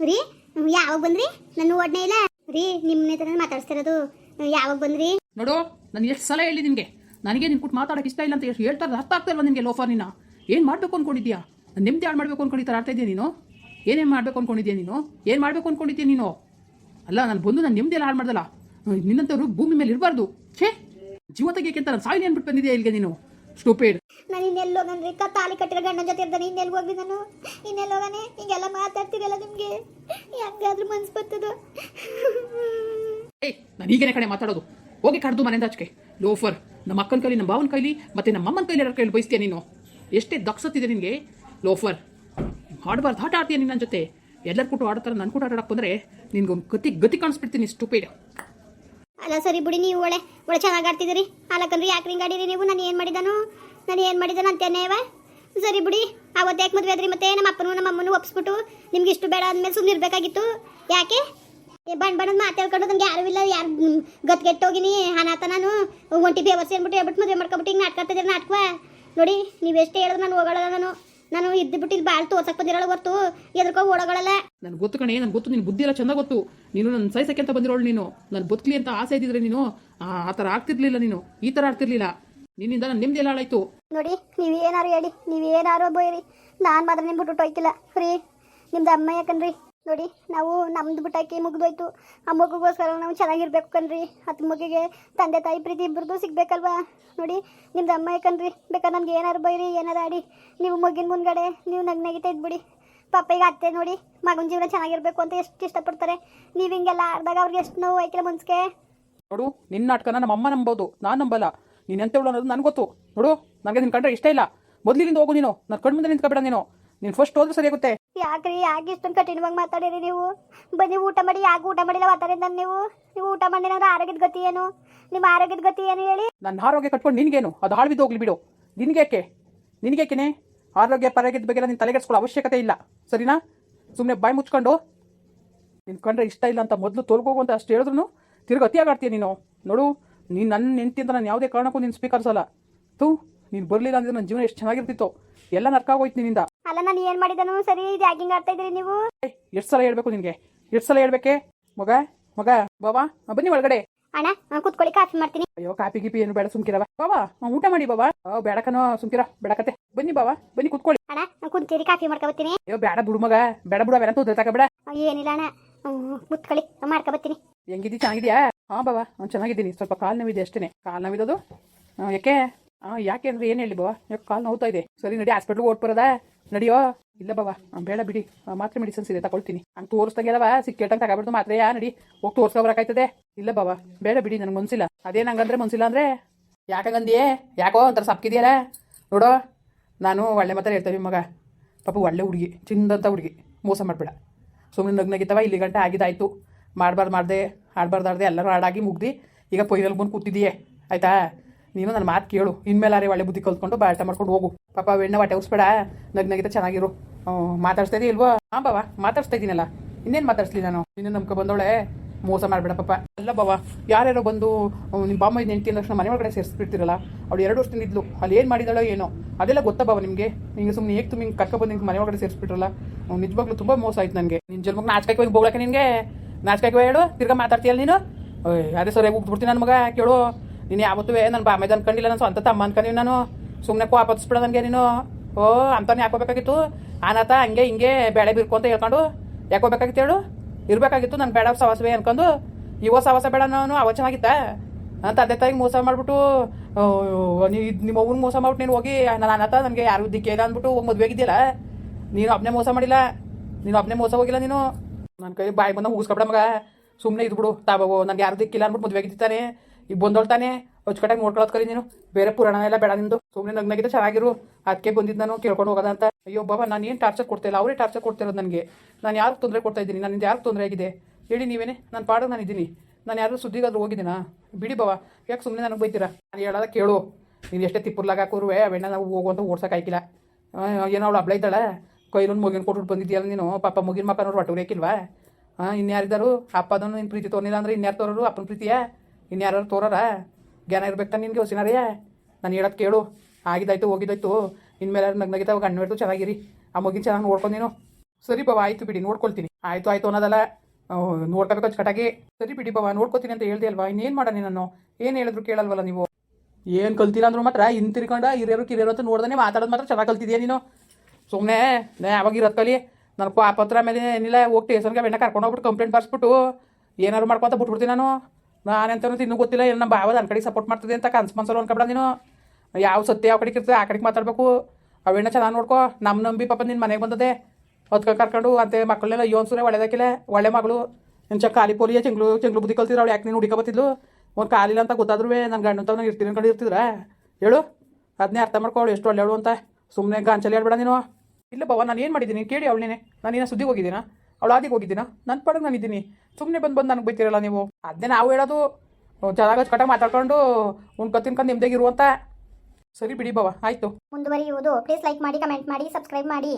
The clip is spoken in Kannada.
ರೀ ಯಾವಾಗ ಬಂದ್ರಿ? ನನ್ನ ಓಡ್ನೇ ಇಲ್ಲ. ರೀ ನಿಮ್ಮನೆ ಹತ್ರ ಮಾತಾಡ್ಸ್ತಿರೋದು. ಯಾವಾಗ ಬಂದ್ರಿ? ನೋಡು, ನಾನು ಎಷ್ಟು ಸಲ ಹೇಳಿ ನಿನಗೆ ನನಗೆ ನಿನ್ ಕುಟ್ಟು ಮಾತಾಡಕ್ಕೆ ಇಷ್ಟ ಇಲ್ಲ ಅಂತ ಎಷ್ಟು ಹೇಳ್ತಾರೆ ಅರ್ಥ ಆಗ್ತಾ ಇಲ್ವಾ ನಿನಗೆ ಲೋಫರ್ ನಿನ್ನ? ಏನು ಮಾಡಬೇಕು ಅನ್ಕೊಂಡಿದ್ಯಾ ನಾನು ನೆಮ್ಮದಿ ಹಾಳು ಮಾಡಬೇಕು ಇದೆಯಾ ನೀನು? ಏನೇನು ಮಾಡಬೇಕು ಅನ್ಕೊಂಡಿದ್ಯಾ ನೀನು? ಏನು ಮಾಡಬೇಕು ಅನ್ಕೊಂಡಿದ್ಯಾ ನೀನು? ಅಲ್ಲ, ನಾನು ಬಂದು ನಾನು ನೆಮ್ಮದಿ ಹಾಳು ಮಾಡ್ದಲ್ಲ? ನಿನ್ನಂಥವ್ರು ಭೂಮಿ ಮೇಲೆ ಇರಬಾರ್ದು. ಛೇ! ಜೀವ ತೆಗಿಯಕ್ಕೆ ಅಂತ ನಾನು ಸಾಯಿಲಿ ಅಂದ್ಬಿಟ್ಟು ಬಂದಿದ್ಯಾ ಇಲ್ಲಿಗೆ ನೀನು? ಸ್ಟೂಪೇಡ್ ನಾನು ಇನ್ನೆಲ್ಲಿ ಹೋಗನ್ರಿ ಕ ತಾಲಿ ಕಟ್ಟಿರೋ ಗಂಡನ ಜೊತೆ ಇರ್ತಾನೆ ಇನ್ನೆಲ್ಲಿ ಹೋಗ್ಲಿ ನಾನು? ಇನ್ನೆಲ್ಲಿ ಹೋಗಾನೆ ಹಿಂಗೆಲ್ಲ ಮಾತಾಡ್ತಿರಲ್ಲ ನಿಮಗೆ? ಹೆಂಗಾದ್ರೂ ಮನ್ಸು ಬರ್ತದೋ? ಏ ನಾನು ಈಗಿನ ಕಡೆ ಮಾತಾಡೋದು. ಹೋಗಿ ಕಡ್ದು ಮನೆಯಿಂದ ಆಚೆಗೆ ಲೋಫರ್ ನಮ್ಮ ಅಕ್ಕನ ಕೈಲಿ ನಮ್ಮ ಭಾವನ ಕೈಲಿ ಮತ್ತೆ ನಮ್ಮ ಅಮ್ಮನ ಕೈಲಿ ಯಾರು ಕೈಲಿ ಬಯಸ್ತೀಯ ನೀನು? ಎಷ್ಟೇ ದಕ್ಸತ್ತಿದೆ ನಿನಗೆ. ಲೋಫರ್ ಆಡಬಾರ್ದು ಆಟ ಆಡ್ತೀಯ ನಿನ್ನ ಜೊತೆ? ಎಲ್ಲರ ಕೂಟ ಆಡ್ತಾರೆ ನನ್ನ ಕೂಡ ಆಟಾಡಕ್ಕೆ ಬಂದರೆ ನಿನ್ಗೆ ಒಂದು ಗತಿ ಗತಿ ಕಾಣಿಸ್ಬಿಡ್ತೀನಿ ಸ್ಟುಪೇಡ್ ಅಲ್ಲ, ಸರಿ ಬಿಡಿ, ನೀವು ಒಳ್ಳೆ ಒಳ್ಳೆ ಚೆನ್ನಾಗಿ ಆಡ್ತಿದ್ದೀರಿ. ಅಲ್ಲಕಂದ್ರೆ ಯಾಕೆ ಹಿಂಗೆ ಆಡಿರಿ ನೀವು? ನಾನು ಏನು ಮಾಡಿದಾನು? ನಾನು ಏನು ಮಾಡಿದಾನು ಅಂತೇನೇವ ಸರಿ ಬಿಡಿ, ಅವತ್ತು ಯಾಕೆ ಮದುವೆ ಆದ್ರಿ ಮತ್ತೆ? ನಮ್ಮ ಅಪ್ಪನೂ ನಮ್ಮ ಅಮ್ಮನೂ ಒಪ್ಸ್ಬಿಟ್ಟು ನಿಮ್ಗೆ ಇಷ್ಟು ಬೇಡ ಅಂದಮೇಲೆ ಸುಮ್ಮನೆ ಇರಬೇಕಾಗಿತ್ತು. ಯಾಕೆ? ಬಣ್ಣ ಬಣ್ಣದ ಮಾತು ಹೇಳ್ಕೊಂಡು ನಮ್ಗೆ ಯಾರು ಇಲ್ಲ, ಯಾರು ಗತ್ಗೆಟ್ಟೋಗಿನಿ ಹಾನಾತ ನಾನು ಒಂಟಿ ಬೇವರ್ಸಿ ಅಂದ್ಬಿಟ್ಟು ಹೇಳ್ಬಿಟ್ಟು ಮದುವೆ ಮಾಡ್ಕೊಬಿಟ್ಟು ಹಿಂಗೆ ನಾಟಕ ನಾಟಕ ನೋಡಿ, ನೀವು ಎಷ್ಟು ಹೇಳಿದ್ರು ನಾನು ಹೋಗೋಳಲ್ಲ ನಾನು. ನಾನು ಇದ್ದು ಬಿಟ್ಟು ಇಲ್ಲಿ ಬಾಳ್ತು ಹೊಸಕ್ ಬಂದಿರೋಳು ಗೊತ್ತು? ಎದ್ರಕೋ ಓಡೋಗಳಲ್ಲ. ನನ್ ಗೊತ್ತು ಕಣೆ ನನ್ ಗೊತ್ತು ನಿನ್ ಬುದ್ಧಿ ಎಲ್ಲ ಚಂದ ಗೊತ್ತು. ನೀನು ನನ್ನ ಸೈಸಕ್ಕೆ ಅಂತ ಬಂದಿರೋಳು ನೀನು. ನನ್ ಬದುಕಲಿ ಅಂತ ಆಸೆ ಇದ್ದಿದ್ರೆ ನೀನು ಆ ತರ ಆಗ್ತಿರ್ಲಿಲ್ಲ ನೀನು. ಈ ತರ ಆಗ್ತಿರ್ಲಿಲ್ಲ. ನಿನ್ನಿಂದ ನನ್ ನೆಮ್ಮದಿ ಎಲ್ಲ ಹಾಳಾಯ್ತು ನೋಡಿ ನೀವೇನಾರು ಹೇಳಿ ನೀವೇನಾರು ಬೈರಿ ನಾನು ಮಾತ್ರ ನಿಮ್ ಬಿಟ್ಟು ಹೋಯ್ತಿಲ್ಲ. ಫ್ರೀ. ನಿಮ್ದು ಅಮ್ಮ ಯಾಕನ್ರಿ? ನೋಡಿ, ನಾವು ನಮ್ದು ಬಿಟ್ಟಾಕಿ ಮುಗ್ದೋಯ್ತು. ಆ ಮಗುಗೋಸ್ಕರ ನಾವು ಚೆನ್ನಾಗಿರ್ಬೇಕು ಕಣ್ರಿ. ಅದು ಮಗುಗೆ ತಂದೆ ತಾಯಿ ಪ್ರೀತಿ ಇಬ್ಬರದು ಸಿಗ್ಬೇಕಲ್ವಾ? ನೋಡಿ, ನಿಮ್ದು ಅಮ್ಮ ಕನ್ರಿ ಬೇಕಾದ್ರೆ ನಮ್ಗೆ ಏನಾರು ಬೈರಿ, ಏನಾರು ಆಡಿ. ನೀವು ಮಗಿನ ಮುಂದ್ಗಡೆ, ನೀವು ನಗ್ನಗಿತಾ ಇದ್ಬಿಡಿ ಪಾಪ ಈಗ ಅತ್ತೆ ನೋಡಿ, ಮಗನ ಜೀವನ ಚೆನ್ನಾಗಿರ್ಬೇಕು ಅಂತ ಎಷ್ಟು ಇಷ್ಟಪಡ್ತಾರೆ. ನೀವು ಹಿಂಗೆಲ್ಲ ಆಡಿದಾಗ ಅವ್ರಿಗೆ ಎಷ್ಟು ನೋವು ಆಯ್ಕಿಲ್ಲ ಮನ್ಸಿಗೆ? ನೋಡು ನಿನ್ನ ನಾಟಕನ ನಮ್ಮ ಅಮ್ಮ ನಂಬೋದು, ನಾನು ನಂಬಲ್ಲ. ನೀನು ಎಂತೇಳು ಅನ್ನೋದು ನನಗೆ ಗೊತ್ತು. ನೋಡು ನನಗೆ ನಿನ್ನ ಕಂಡ್ರೆ ಇಷ್ಟ ಇಲ್ಲ. ಮೊದಲಿನಿಂದ ಹೋಗು ನೀನು. ನನ್ನ ಕಣ್ಮುಂದೆ ನಿಂತ್ಕೊಬೇಡ ನೀನು. ನೀನು ಫಸ್ಟ್ ಹೋದ್ರೆ ಸರಿಯಾಗುತ್ತೆ ಯಾಕ್ರಿ? ಯಾಕೆ ಇಷ್ಟೊಂದು ಕಠಿಣವಾಗಿ ಮಾತಾಡಿರಿ ನೀವು? ಬನ್ನಿ, ಊಟ ಮಾಡಿ. ಯಾಕೆ ಊಟ ಮಾಡಿಲ್ಲ ಮಾತಾಡಿದ ನೀವು? ನೀವು ಊಟ ಮಾಡಿ ಅಂದ್ರೆ ಆರೋಗ್ಯದ ಗತಿ ಏನು? ನಿಮ್ಮ ಆರೋಗ್ಯದ ಗತಿ ಏನು ಹೇಳಿ? ನನ್ನ ಆರೋಗ್ಯ ಕಟ್ಕೊಂಡು ನಿನಗೇನು? ಅದು ಹಾಳು ಹೋಗ್ಲಿ ಬಿಡು. ನಿನಗೇಕೆ? ನಿನಗೇಕೆನೆ? ಆರೋಗ್ಯ ಪರಾಗ್ಯದ ಬಗ್ಗೆ ನೀನು ತಲೆಗೆಡ್ಸ್ಕೊಳ್ಳೋ ಅವಶ್ಯಕತೆ ಇಲ್ಲ. ಸರಿನಾ? ಸುಮ್ಮನೆ ಬಾಯಿ ಮುಚ್ಕೊಂಡು. ನಿನ್ ಕಂಡ್ರೆ ಇಷ್ಟ ಇಲ್ಲ ಅಂತ ಮೊದಲು ತೊಲಗೋಗು ಅಂತ ಅಷ್ಟು ಹೇಳಿದ್ರು ತಿರ್ಗಿ ಅತಿಯಾಗಿ ಆಡ್ತೀಯ ನೀನು? ನೋಡು, ನೀನು ನನ್ನ ನೆಂಟಿ ಅಂತ ನಾನು ಯಾವುದೇ ಕಾರಣಕ್ಕೂ ನೀನು ಸ್ವೀಕರಿಸಲ್ಲ. ತು ನೀನು ಬರಲಿಲ್ಲ ಅಂದ್ರೆ ನನ್ನ ಜೀವನ ಎಷ್ಟು ಚೆನ್ನಾಗಿರ್ತಿತ್ತು. ಎಲ್ಲ ನರ್ಕಾಗೋಯ್ತು ನಿನ್ನಿಂದ. ಅಲ್ಲ ನಾನು ಏನ್ ಮಾಡಿದನು? ಸರಿ ಯಾಕಿಂಗ್ ಆಡ್ತಾ ಇದ್ರಿ ನೀವು? ಎಷ್ಟು ಸಲ ಹೇಳ್ಬೇಕು ನಿನ್ಗೆ? ಎಷ್ಟು ಸಲ ಹೇಳ್ಬೇಕೆ? ಮಗ ಮಗ ಬಾಬಾ ಬನ್ನಿ ಒಳಗಡೆ. ಅಣ್ಣ ನಾನ್ ಕೂತ್ಕೊಳ್ಳಿ ಕಾಫಿ ಮಾಡ್ತೀನಿ. ಅಯ್ಯೋ ಕಾಪಿ ಗೀಪಿ ಏನು ಬೇಡ ಸುಮ್ಕಿರವ. ಬಾಬಾ ಆ, ಊಟ ಮಾಡಿ ಬಾಬಾ ಆ, ಬೇಡಕನೋ ಸುಮ್ಕಿರ ಬೇಡಕತೆ ಬನ್ನಿ ಬಾಬಾ ಬನ್ನಿ ಕುತ್ಕೊಳ್ಳಿ. ಅಣ್ಣ ನಾನು ಕುಂತೀರಿ ಕಾಫಿ ಮಾಡ್ಕೊಬತ್ತೀನಿ ಅಯ್ಯೋ ಬೇಡ ಬಿಡು ಮಗ ಬೇಡ ಬಿಡು ಬೇಡ ತೂತ ತಕ ಬೇಡ ಏನಿಲ್ಲ ಅಣ್ಣ ಹ್ಮ್, ಕೂತ್ಕೊಳ್ಳಿ ಮಾಡ್ಕೊಬತ್ತೀನಿ ಹೆಂಗಿದ್ದಿ ಚೆನ್ನಾಗಿದ್ಯಾ? ಹಾ ಬಾಬಾ ನಾನು ಚೆನ್ನಾಗಿದ್ದೀನಿ. ಸ್ವಲ್ಪ ಕಾಲ್ ನೋವಿದೆ ಅಷ್ಟೇನೆ. ಕಾಲ್ ನೋವಿದದು? ಯಾಕೆ? ಹಾಂ ಯಾಕೆ ಅಂದ್ರೆ ಏನು ಹೇಳಿ ಬಾ ಯಾಕೆ ಕಾಲು ನೋವ್ತಾ ಇದೆ? ಸರಿ ನಡಿ ಹಾಸ್ಪಿಟ್ಲ್ಗೆ ಓಟ್ ಬರೋದಾ ನಡಿಯೋ? ಇಲ್ಲ ಆ, ಬೇಡ ಬಿಡಿ. ಮಾತ್ರೆ ಮೆಡಿಸಿನ್ಸ್ ಇದೆ ತಗೊಳ್ತೀನಿ. ಹಂಗೆ ತೋರಿಸ್ದಂಗೆಲ್ಲವ ಸಿಕ್ಕೇಟಂಗೆ ತಗೊಬಿಡ್ದು ಮಾತ್ರೆ ಯಾ ನಡಿ. ಹೋಗಿ ತೋರಿಸ್ಕೊಬರಕಾಯ್ತದೆ ಇಲ್ಲ ಬಾಬಾ ಬೇಡ ಬಿಡಿ ನನಗೆ ಮನ್ಸಿಲ್ಲ. ಅದೇನು ಹಂಗಂದ್ರೆ ಮನ್ಸಿಲ್ಲ ಅಂದ್ರೆ? ಯಾಕಂಗಂದಿಯೇ ಯಾಕೋ ಒಂಥರ ಸಪ್ಕಿದೆಯಲ್ಲ? ನೋಡೋ ನಾನು ಒಳ್ಳೆ ಮಾತ್ರ ಹೇಳ್ತೇವೆ ಮಗ. ಪಾಪ ಒಳ್ಳೆ ಹುಡುಗಿ ಚಿಂದಂತ ಹುಡುಗಿ. ಮೋಸ ಮಾಡಬೇಡ. ಸುಮ್ಮನೆ ನಗ್ನಗಿತ್ತವ ಇಲ್ಲಿ ಗಂಟೆ ಆಗಿದಾಯ್ತು ಮಾಡಬಾರ್ದು ಮಾಡಿದೆ ಆಡ್ಬಾರ್ದು ಆಡ್ದೆ ಎಲ್ಲರೂ ಹಾಡಾಗಿ ಮುಗ್ದು. ಈಗ ಪೊಯ್ದಲ್ಲಿ ಬಂದು ಕೂತಿದ್ದೀಯೇ ಆಯ್ತಾ? ನೀನು ನನ್ನ ಮಾತು ಕೇಳು. ಇನ್ಮೇಲಾರೆ ಒಳ್ಳೆ ಬುದ್ಧಿ ಕಲ್ತ್ಕೊಂಡು ಬಾಟ ಮಾಡ್ಕೊಂಡು ಹೋಗು. ಪಾಪ ಬೆಣ್ಣೆ ಹೊಟ್ಟೆ ಉಸ್ಬೇಡ ನಗ್ನಗಿತ ಚೆನ್ನಾಗಿರು. ಮಾತಾಡ್ಸ್ತಾ ಇದೀಯ ಇಲ್ವೋ? ಹಾಂ, ಬಾವಾ, ಮಾತಾಡ್ಸ್ತಾ ಇದ್ದೀನಲ್ಲ ಇನ್ನೇನು ಮಾತಾಡ್ಸ್ಲಿ ನಾನು? ನಿನ್ನ ನಂಬ್ಕೊ ಬಂದವಳೆ? ಮೋಸ ಮಾಡಬೇಡ ಪಾಪ. ಅಲ್ಲ ಬಾವ, ಯಾರ್ಯಾರೋ ಬಂದು ನಿಮ್ಮ ಬಾಮ್ಮ ಇದು ನೆಂಟಿ ತಕ್ಷಣ ಮನೆ ಒಳಗಡೆ ಸೇರಿಸ್ಬಿಡ್ತಿರಲ್ಲ, ಅವಳು ಎರಡು ವರ್ಷದಿಂದ ಇದ್ಲು. ಅಲ್ಲಿ ಏನು ಮಾಡಿದಾಳೋ ಏನೋ. ಅದೆಲ್ಲ ಗೊತ್ತಾ ಬಾವ ನಿಮಗೆ? ನಿಮಗೆ ಸುಮ್ಮನೆ ಹೇಗೆ ತುಂಬ ಹಿಂಗೆ ಕರ್ಕೊಬಂದು ನಿಂಗೆ ಮನೆ ಒಳಗಡೆ ಸೇರಿಸ್ಬಿಟ್ರಲ್ಲ. ನಿಜವಾಗ್ಲೂ ತುಂಬ ಮೋಸ ಆಯ್ತು ನನಗೆ ನಿನ್ನ ಜನ್ಮಕ್ಕೆ ನಾಚ್ಕಕ್ಕೆ ಹೋಗಿ ಬೋಗ್ಲಕ್ಕೆ ನಿನಗೆ? ನಾಚ್ಕಕ್ಕೆ ಹೇಳು. ತಿರ್ಗಾ ಮಾತಾಡ್ತೀಯಲ್ಲ ನೀನು? ಅದೇ ಸರಿಯಾಗಿ ಹೋಗ್ಬಿಡ್ತೀನಿ ನನ್ನ ಮಗ. ಕೇಳು. ನೀನು ಯಾವತ್ತೂ ನನ್ನ ಬಾಮೇದ ಅನ್ಕೊಂಡಿಲ್ಲ, ನಾನು ಸ್ವಂತ ತಮ್ಮ ಅನ್ಕೊಂಡಿವಿ ನಾನು. ಸುಮ್ಮನೆ ಕೋಪತ್ಸ್ಬಿಡ ನನಗೆ ನೀನು. ಓ ಅಂತಾನೆ ಯಾಕೋಬೇಕಾಗಿತ್ತು ಆನಾತ ಹಂಗೆ ಹಿಂಗೆ ಬೆಳೆ ಬಿರ್ಕೊಂತ ಹೇಳ್ಕೊಂಡು ಯಾಕೋಬೇಕಾಗಿತ್ತು ಹೇಳು? ಇರಬೇಕಾಗಿತ್ತು, ನಾನು ಬೇಡ ಸವಾಸವೇ ಅನ್ಕೊಂಡು. ಇವೋ ಸವಾಸ ಬೇಡ ನಾನು, ಅವ ಚೆನ್ನಾಗಿತ್ತ? ನನ್ನ ತಂದೆ ತಾಯಿಗೆ ಮೋಸ ಮಾಡ್ಬಿಟ್ಟು ನೀ ನಿಮ್ಮ ಅವ್ನ ಮೋಸ ಮಾಡ್ಬಿಟ್ಟು ನೀನು ಹೋಗಿ, ನಾನು ಅನಾಥ ನನಗೆ ಯಾರು ದಿಕ್ಕೆ ಇಲ್ಲ ಅಂದ್ಬಿಟ್ಟು ಹೋಗಿ ಮದುವೆ ಆಗಿದ್ದಿಲ್ಲ ನೀನು ಒಬ್ಬನೇ ಮೋಸ ಮಾಡಿಲ್ಲ? ನೀನು ಒಬ್ಬನೇ ಮೋಸ ಹೋಗಿಲ್ಲ ನೀನು? ನನ್ನ ಕೈ ಬಾಯಿ ಬಂದ ಮುಗಿಸ್ಕೊಬಿಡ ಮಗ. ಸುಮ್ಮನೆ ಇದ್ಬಿಡು, ತಾಬೋ, ನನಗೆ ಯಾರು ದಿಕ್ಕಿಲ್ಲ ಅಂದ್ಬಿಟ್ಟು ಮದುವೆ ಆಗಿದ್ದಾನೆ ಈಗ ಬಂದೋಳ್ತಾನೆ ಅಚ್ಚುಕಟ್ಟಾಗಿ ನೋಡ್ಕೊಳ್ಳೋದು ಕರಿ ನೀನು. ಬೇರೆ ಪುರಾಣ ಎಲ್ಲ ಬೇಡ ನಿಂದು. ಸುಮ್ಮನೆ ನಗ್ನಾಗಿದ್ದ ಚೆನ್ನಾಗಿರು. ಅದಕ್ಕೆ ಬಂದಿದ್ದು ನಾನು ಕೇಳ್ಕೊಂಡು ಹೋಗೋದ ಅಂತ. ಅಯ್ಯೋ ಬಾಬಾ, ನಾನು ಏನು ಟಾರ್ಚರ್ ಕೊಡ್ತಿಲ್ಲ ಅವರೇ ಟಾರ್ಚರ್ ಕೊಡ್ತಿರೋದು ನನಗೆ. ನಾನು ಯಾರು ತೊಂದರೆ ಕೊಡ್ತಾ ಇದ್ದೀನಿ? ನನ್ನಿಂದ ಯಾರು ತೊಂದರೆ ಆಗಿದೆ? ಹೇಳಿ ನೀವೇನೆ. ನಾನು ಪಾಡೋ ನಾನು ಇದ್ದೀನಿ. ನಾನು ಯಾರು ಸುದ್ದಿಗಾದ್ರೂ ಹೋಗಿದ್ದೀನಾ? ಬಿಡಿ ಬಾವ ಯಾಕೆ ಸುಮ್ಮನೆ ನನಗೆ ಬೈತೀರಾ? ನಾನು ಹೇಳೋದ ಕೇಳು. ನೀನು ಎಷ್ಟೇ ತಿಪ್ಪುರ್ಲಾಗ ಹಾಕೋರು ಅವೆಣ್ಣ ನಾವು ಹೋಗುವಂತ ಓಡ್ಸೋಕ್ಕಾಯ್ಕಿಲ್ಲ ಏನೋ ಅವಳು ಅಬ್ಳ ಇದ್ದಾಳೆ? ಕೈಲೊಂದು ಮುಗಿನ ಕೊಟ್ಬಿಟ್ಟು ಬಂದಿದ್ದೀಯಲ್ಲ ನೀನು? ಪಾಪ ಮುಗಿನ ಮಕ್ಕ ಒಟ್ಟು ರೇಕಿಲ್ವಾ ಹಾಂ ಇನ್ಯಾರಿದ್ದಾರು ಅಪ್ಪದನ್ನು ನಿನ್ನ ಪ್ರೀತಿ ತೋರಿಲ್ಲ ಅಂದ್ರೆ ಇನ್ಯಾರು ತೋರೋರು? ಅಪ್ಪನ ಪ್ರೀತಿಯ? ಇನ್ಯಾರು ತೋರಾರ? ಜ್ಞಾನ ಇರ್ಬೇಕು ನಿನಗೆ ಹೊಸಿನಾರಯ್ಯ. ನಾನು ಹೇಳೋದು ಕೇಳು. ಆಗಿದ್ದಾಯ್ತು, ಹೋಗಿದ್ದಾಯ್ತು. ಇನ್ಮೇಲೆ ನಗ್ನಗಿತಾವ ಗಂಡು ಹಿಡ್ದು ಚೆನ್ನಾಗಿರಿ. ಆ ಮಗಿನ ಚೆನ್ನಾಗಿ ನೋಡ್ಕೊಂಡು ನೀನು. ಸರಿ ಬಾವ ಆಯ್ತು ಬಿಡಿ, ನೋಡ್ಕೊಳ್ತೀನಿ. ಆಯ್ತು ಆಯ್ತು ಅನ್ನೋದಲ್ಲ. ನೋಡ್ಕೋಬೇಕು ಅಚ್ಚುಕಟ್ಟಾಗಿ ಸರಿ ಬಿಡಿ ಬಾವ ನೋಡ್ಕೋತೀನಿ ಅಂತ ಹೇಳ್ದೆ ಅಲ್ವಾ? ಇನ್ನೇನು ಮಾಡೋಣ ನಾನು ಏನು ಹೇಳಿದ್ರು ಕೇಳಲ್ವಲ್ಲ ನೀವು? ಏನು ಕಲ್ತಿಲ್ಲ ಅಂದ್ರೂ ಮಾತ್ರ ಹಿಂತಿರ್ಕೊಂಡ ಹಿರಿಯರು, ಕಿರಿಯರು ಅಂತ ನೋಡ್ದೇ ಮಾತಾಡೋದು ಮಾತ್ರ ಚೆನ್ನಾಗಿ ಕಲ್ತಿದ್ಯಾ ನೀನು? ಸುಮ್ಮನೆ ನೇ ಯಾವಾಗ ಇರೋದು ಕಲಿ. ನನ್ನ ಪಾಪತ್ರ ಮೇಲೆ ಏನಿಲ್ಲ, ಹೋಗಿ ಸ್ಟೇಷನ್ಗೆ ಬೆಣ್ಣ ಕರ್ಕೊಂಡು ಹೋಗ್ಬಿಟ್ಟು ಕಂಪ್ಲೇಂಟ್ ಬರ್ಸ್ಬಿಟ್ಟು ಏನಾರು ಮಾಡ್ಕೊಂತ ಬಿಟ್ಬಿಡ್ತೀನಿ ನಾನು. ನಾನೆಂತನೂ ಇನ್ನೂ ಗೊತ್ತಿಲ್ಲ, ಏನು ನಮ್ಮ ಬಾವ ನನ್ನ ಕಡೆಗೆ ಸಪೋರ್ಟ್ ಮಾಡ್ತದೆ ಅಂತ ಕನ್ಸ್ ಮನ್ಸಲ್ಲಿ ಅನ್ಕೊಬೇಡ ನೀನು. ಯಾವ ಸತ್ಯ ಯಾವ ಕಡೆಗೆ ಇರ್ತದೆ ಆ ಕಡೆಗೆ ಮಾತಾಡಬೇಕು. ಅವೇನ ಚೆನ್ನಾಗಿ ನೋಡ್ಕೊ ನಮ್ಮ ನಂಬಿ ಪಾಪ ನಿನ್ನ ಮನೆಗೆ ಬಂದದೆ. ಹೊತ್ಕ ಕರ್ಕೊಂಡು ಅಂತೆ ಮಕ್ಕಳನ್ನೆಲ್ಲ ಯೋನ್ಸುನೆ ಒಳ್ಳೆದಾಕಿಲ್ಲ, ಒಳ್ಳೆ ಮಗಳು. ನಿನ್ನ ಚ ಖಾಲಿ ಪೋಲಿಯ ಚೆಂಗ್ಳು ಚೆಂಗ್ಳು ಬುದ್ಧಿ ಕಲ್ತಿದ್ರು ಅವಳು ಯಾಕೆ ನೀನು ಹುಡುಕ ಬತ್ತಿದ್ಲು ಒಂದು ಕಾಲಿಲ್ಲ ಅಂತ ಗೊತ್ತಾದ್ರೂ ನನ್ನ ಗಂಡ ಅಂತ ಇರ್ತೀನಿ ಅನ್ಕೊಂಡು ಇರ್ತಿದ್ರ? ಹೇಳು ಅದನ್ನೇ ಅರ್ಥ ಮಾಡ್ಕೊಳ್ಳು ಎಷ್ಟು ಒಳ್ಳೆಯವಳು ಅಂತ. ಸುಮ್ಮನೆ ಗಾಂಚಲಿ ಹೇಳ್ಬೇಡ ನೀನು. ಇಲ್ಲ ಬವ ನಾನು ಏನು ಮಾಡಿದ್ದೀನಿ? ಕೇಳಿ ಅವಳೇನೆ ನಾನು. ಏನೋ ಸುದ್ದಿಗೆ ಹೋಗಿದ್ದೀನಾ? ಅವಳು ಆದಿಗೆ ಹೋಗಿದ್ದೀನಾ? ನನ್ನ ಪಡಗ್ ನಾನು ಇದ್ದೀನಿ. ಸುಮ್ಮನೆ ಬಂದು ಬಂದು ನನಗೆ ಬೈತಿರಲ್ಲ ನೀವು? ಅದನ್ನೇ ನಾವು ಹೇಳೋದು. ಚೆನ್ನಾಗಿ ಕಟ್ಟಾಗಿ ಮಾತಾಡ್ಕೊಂಡು ಉಣ್ಕೊ ತಿನ್ಕೊಂಡು ನಿಮ್ದಾಗಿರುವಂತ ಸರಿ ಬಿಡಿ ಬಾವ ಆಯಿತು. ಮುಂದುವರಿಯುವುದು. ಪ್ಲೀಸ್ ಲೈಕ್ ಮಾಡಿ ಕಮೆಂಟ್ ಮಾಡಿ ಸಬ್ಸ್ಕ್ರೈಬ್ ಮಾಡಿ.